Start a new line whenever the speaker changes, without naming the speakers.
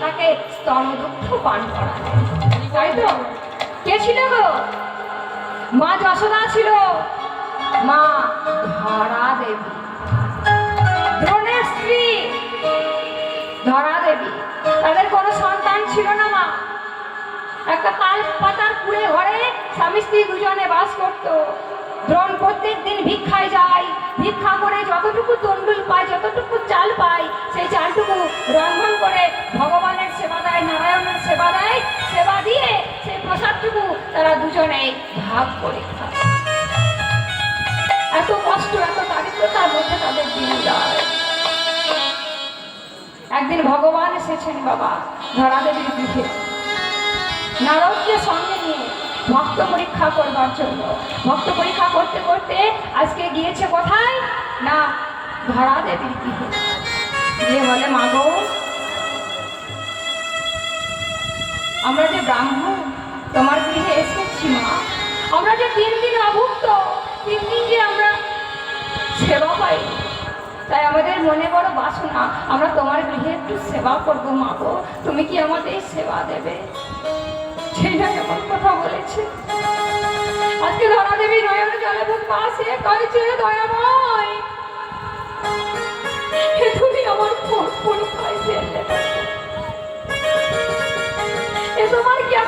তাকে স্তনদুগ্ধ পান করায়। তাই তো? কে ছিল গো? মা যশোদা ছিল? মা ধরা দেবী দ্রোণের স্ত্রী ধরা দেবী তাদের কোনো সন্তান ছিল না মা। একটা তাল পাতার কুড়ে ঘরে স্বামী স্ত্রী দুজনে বাস করত। দ্রোণ প্রত্যেক দিন ভিক্ষায় যায় তারা দুজনে ভাগ করে এত কষ্ট, এত দারিদ্রতার মধ্যে তাদের দিন একদিন ভগবান এসেছেন বাবা ধরাদেবীর গৃহে। নারদকে সঙ্গে নিয়ে ভক্ত পরীক্ষা করবার জন্য। ভক্ত পরীক্ষা করতে করতে আজকে গিয়েছে কোথায়? না ধরা দেবীর গৃহে। গিয়ে বলে মাগো আমরা যে ব্রাহ্মণ তোমার গৃহে এসেছি, মা। আমরা যে তিন দিন অভুক্ত তিন দিন যে আমরা সেবা পাই, তাই আমাদের মনে বড় বাসনা। আমরা তোমার গৃহে একটু সেবা করব মাগো তুমি কি আমাদের সেবা দেবে? সেইটা কেমন কথা বলেছে। আজকে ধরা দেবী নয়ন জলে বুক পাশে কয়েছে দয়াময়। হে তুমি আমার কোন পরীক্ষায় ফেললে এ তোমার কেমনে